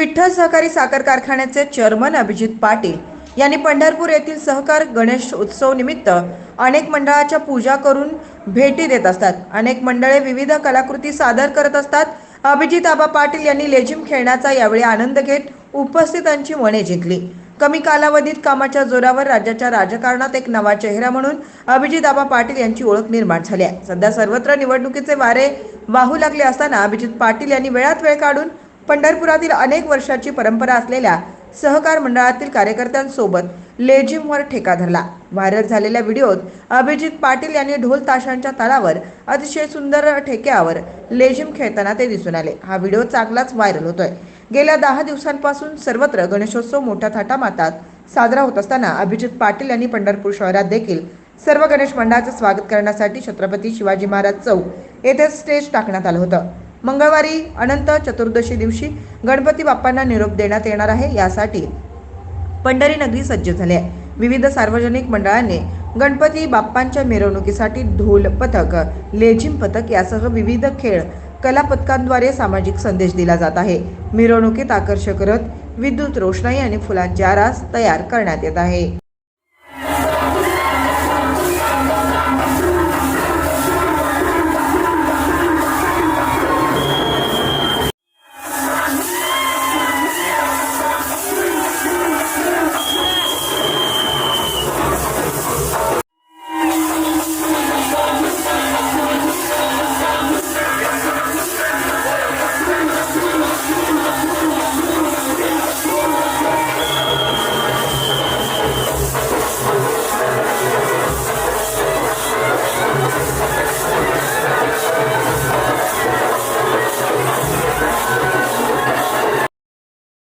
विठ्ठल सहकारी साखर कारखान्याचे चेअरमन अभिजित पाटील यांनी पंढरपूर येथील सहकार गणेश उत्सव निमित्त अनेक मंडळाच्या पूजा करून भेटी देत असतात. अनेक मंडळे विविध कलाकृती सादर करत असतात. अभिजित आबा पाटील यांनी लेझिम खेळण्याचा यावेळी आनंद घेत उपस्थितांची मने जिंकली. कमी कालावधीत कामाच्या जोरावर राज्याच्या राजकारणात एक नवा चेहरा म्हणून अभिजित आबा पाटील यांची ओळख निर्माण झाली आहे. सध्या सर्वत्र निवडणुकीचे वारे वाहू लागले असताना अभिजित पाटील यांनी वेळात वेळ काढून पंढरपुरातील अनेक वर्षाची परंपरा असलेल्या सहकार मंडळातील कार्यकर्त्यांसोबत लेझिमवर ठेका धरला. व्हायरल झालेल्या व्हिडिओत अभिजित पाटील यांनी ढोल ताशांच्या तालावर अतिशय सुंदर ठेक्यावर लेझिम खेळताना ते दिसून आले. हा व्हिडिओ चांगलाच व्हायरल होतोय. गेल्या दहा दिवसांपासून सर्वत्र गणेशोत्सव मोठ्या थाटामातात साजरा होत असताना अभिजित पाटील यांनी पंढरपूर शहरात देखील सर्व गणेश मंडळाचं स्वागत करण्यासाठी छत्रपती शिवाजी महाराज चौक येथे स्टेज टाकण्यात आलं होतं. मंगळवारी अनंत चतुर्दशी दिवशी गणपती बाप्पांना निरोप देण्यात येणार आहे यासाठी पंढरी नगरी सज्ज झाली आहे. विविध सार्वजनिक मंडळाने गणपती बाप्पांच्या मिरवणुकीसाठी ढोल पथक लेझिम पथक यासह विविध खेळ कलापथकांद्वारे सामाजिक संदेश दिला जात आहे. मिरवणुकीत आकर्षक रथ विद्युत रोषणाई आणि फुलांच्या आरास तयार करण्यात येत आहे.